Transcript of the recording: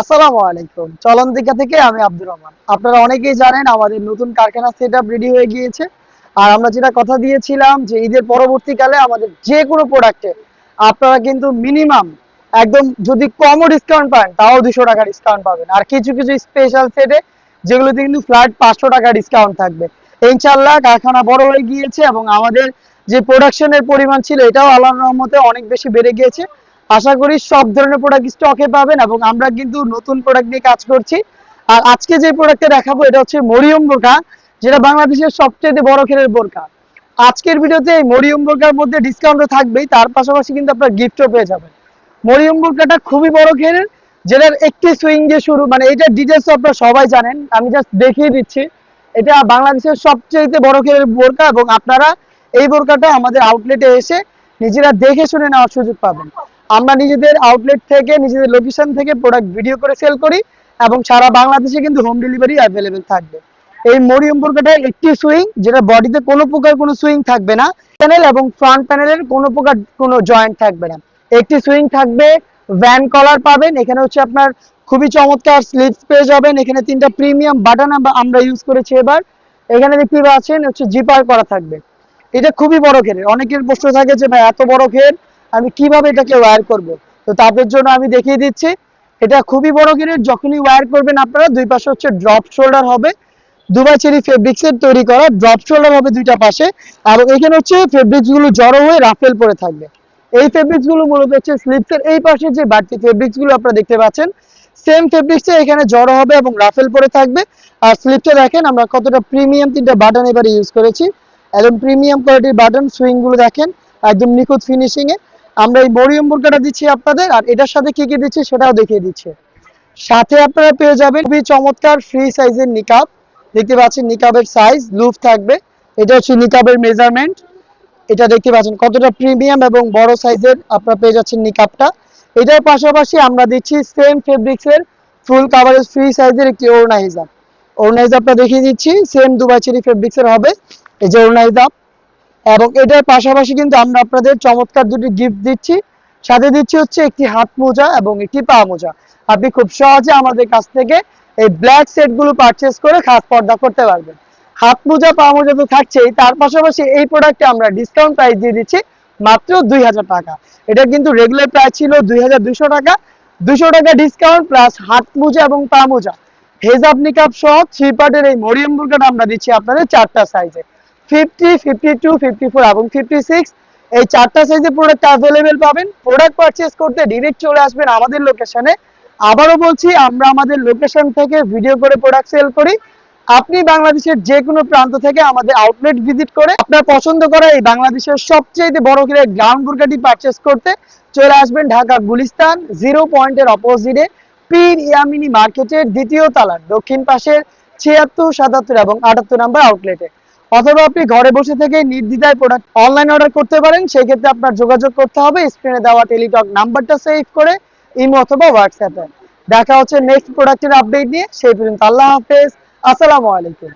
আসসালামু আলাইকুম। থেকে আমি আব্দুর রহমান। আপনারা অনেকেই জানেন আমাদের নতুন কারখানা সেট রেডি হয়ে গিয়েছে। আর আমরা যেটা কথা দিয়েছিলাম যে ঈদের পরবর্তীকালে আমাদের যে কোনো প্রোডাক্টে আপনারা কিন্তু মিনিমাম একদম যদি কমও ডিসকাউন্ট পান, তাও দুশো টাকা ডিসকাউন্ট পাবেন। আর কিছু কিছু স্পেশাল সেটে যেগুলোতে কিন্তু ফ্ল্যাট পাঁচশো টাকা ডিসকাউন্ট থাকবে। ইনশাল্লাহ কারখানা বড় হয়ে গিয়েছে এবং আমাদের যে প্রোডাকশনের পরিমাণ ছিল, এটাও আল্লাহর রহমতে অনেক বেশি বেড়ে গিয়েছে। আশা করি সব ধরনের প্রোডাক্ট স্টকে পাবেন এবং আমরা কিন্তু নতুন প্রোডাক্ট নিয়ে কাজ করছি। আর আজকে যে প্রোডাক্টটা দেখাবো, এটা হচ্ছে মরিয়ম বোরকা, যেটা বাংলাদেশের সবচেয়ে বড় খেলের বোরকা। আজকের ভিডিওতে এই মরিয়ম বোরকার মধ্যে ডিসকাউন্ট থাকবেই, তার পাশাপাশি কিন্তু আপনার গিফটও পেয়ে যাবেন। মরিয়ম বোরকাটা খুবই বড় খেলের, যেটার একটি সুইং দিয়ে শুরু মানে এটা ডিটেলস আপনারা সবাই জানেন, আমি জাস্ট দেখিয়ে দিচ্ছি। এটা বাংলাদেশের সবচেয়ে বড় খেলের বোরকা এবং আপনারা এই বোরকাটা আমাদের আউটলেটে এসে নিজেরা দেখে শুনে নেওয়ার সুযোগ পাবেন। আমরা নিজেদের আউটলেট থেকে, নিজেদের লোকেশন থেকে প্রোডাক্ট ভিডিও করে সেল করি এবং সারা বাংলাদেশে কিন্তু হোম ডেলিভারি অ্যাভেলেবেল থাকবে। এই মরিয়ম বোরকাটা একটি সুইং যেটা বডিতে কোনো প্রকার কোনো সুইং থাকবে না প্যানেল এবং ফ্রন্ট প্যানেলের কোনো প্রকার কোনো জয়েন্ট থাকবে না। একটি সুইং থাকবে ভ্যান কলার পাবেন, এখানে হচ্ছে আপনার খুবই চমৎকার স্লিপস পেয়ে যাবেন, এখানে তিনটা প্রিমিয়াম বাটন আমরা ইউজ করেছি এবার। এখানে দেখতে পাচ্ছেন হচ্ছে জিপার করা থাকবে। এটা খুবই বড় ঘের অনেকের প্রশ্ন থাকে যে, ভাই, এত বড় ঘের আমি কীভাবে এটাকে ওয়্যার করব? তো তাদের জন্য আমি দেখিয়ে দিচ্ছি। এটা খুবই বড় ঘেরের যখনই ওয়্যার করবেন আপনারা, দুই পাশে হচ্ছে ড্রপ শোল্ডার হবে। দুবাই চেরি ফেব্রিক্স এর তৈরি করা ড্রপ শোল্ডার হবে দুইটা পাশে। আর এখানে হচ্ছে ফেব্রিক্সগুলো জড়ো হয়ে রাফেল পরে থাকবে। এই ফেব্রিক্সগুলো মূলত হচ্ছে স্লিপস এর এই পাশে যে বাড়তি ফেব্রিক্সগুলো আপনারা দেখতে পাচ্ছেন সেম ফেব্রিক্স এখানে জড়ো হবে এবং রাফেল পরে থাকবে। আর স্লিপটা দেখেন, আমরা কতটা প্রিমিয়াম তিনটা বাটন এবারে ইউজ করেছি। একদম প্রিমিয়াম কোয়ালিটির বাটন সুইংগুলো দেখেন, একদম নিখুঁত ফিনিশিং এ। আমরা এই মরিয়ম বোরকাটা দিচ্ছি আপনাদের, আর এটার সাথে কি কি দিচ্ছি সেটাও দেখিয়ে দিচ্ছে। সাথে আপনারা পেয়ে যাবেন খুবই চমৎকার ফ্রি সাইজের নিকাব দেখতে পাচ্ছেন নিকাবের সাইজ লুফ থাকবে। এটা হচ্ছে নিকাবের মেজারমেন্ট এটা দেখতে পাচ্ছেন কতটা প্রিমিয়াম এবং বড় সাইজের আপনারা পেয়ে যাচ্ছেন নিকাবটা এটার পাশাপাশি আমরা দিচ্ছি সেম ফেব্রিক্স এর ফুল কাভারেজ ফ্রি সাইজের একটি ওড়না হিজাব ওড়না হিজাবটা দেখিয়ে দিচ্ছি সেম দুবাই চেরি ফেব্রিক্স এর হবে। এই যে ওড়না হিজাব এবং এটার পাশাপাশি কিন্তু আমরা আপনাদের চমৎকার দুটি গিফট দিচ্ছি। সাথে দিচ্ছি হচ্ছে একটি হাত মোজা এবং একটি পা মোজা। আপনি খুব সহজে আমাদের কাছ থেকে এই ব্ল্যাক সেটগুলো পারচেস করে খাস পর্দা করতে পারবেন। হাত মোজা, পা মোজা তো থাকছেই। তার পাশাপাশি এই প্রোডাক্টে আমরা ডিসকাউন্ট প্রাইস দিয়ে দিচ্ছি মাত্র দুই হাজার টাকা। এটা কিন্তু রেগুলার প্রাইস ছিল দুই হাজার দুইশো টাকা। দুশো টাকা ডিসকাউন্ট প্লাস হাত মোজা এবং পা মোজা। হেজাব নিকাব সহ থ্রি পার্টের এই মরিয়ম বুরকাটা আমরা দিচ্ছি আপনাদের চারটা সাইজে fifty fifty two fifty four এবং ফিফটি সিক্স এই চারটা সাইজের প্রোডাক্ট অ্যাভেলেবেল পাবেন। প্রোডাক্ট পারচেস করতে ডিরেক্ট চলে আসবেন আমাদের লোকেশনে আবারও বলছি, আমরা আমাদের লোকেশন থেকে ভিডিও করে প্রোডাক্ট সেল করি। আপনি বাংলাদেশের যে কোনো প্রান্ত থেকে আমাদের আউটলেট ভিজিট করে আপনার পছন্দ করা এই বাংলাদেশের সবচেয়ে বড় করে গ্রাউন্ড বুরকাটি পারচেস করতে চলে আসবেন ঢাকা গুলিস্তান জিরো পয়েন্টের অপোজিটে পীর ইয়ামিনী মার্কেটের দ্বিতীয় তালার দক্ষিণ পাশের ছিয়াত্তর, সাতাত্তর এবং আটাত্তর নাম্বার আউটলেটে অথবা আপনি ঘরে বসে থেকে নির্দ্বিধায় প্রোডাক্ট অনলাইন অর্ডার করতে পারেন সেই ক্ষেত্রে আপনার যোগাযোগ করতে হবে স্ক্রিনে দেওয়া টেলিটক নাম্বারটা সেভ করে ইমো অথবা হোয়াটসঅ্যাপে দেখা হচ্ছে নেক্সট প্রোডাক্টের আপডেট নিয়ে, সেই পর্যন্ত আল্লাহ হাফেজ, আসসালামু আলাইকুম।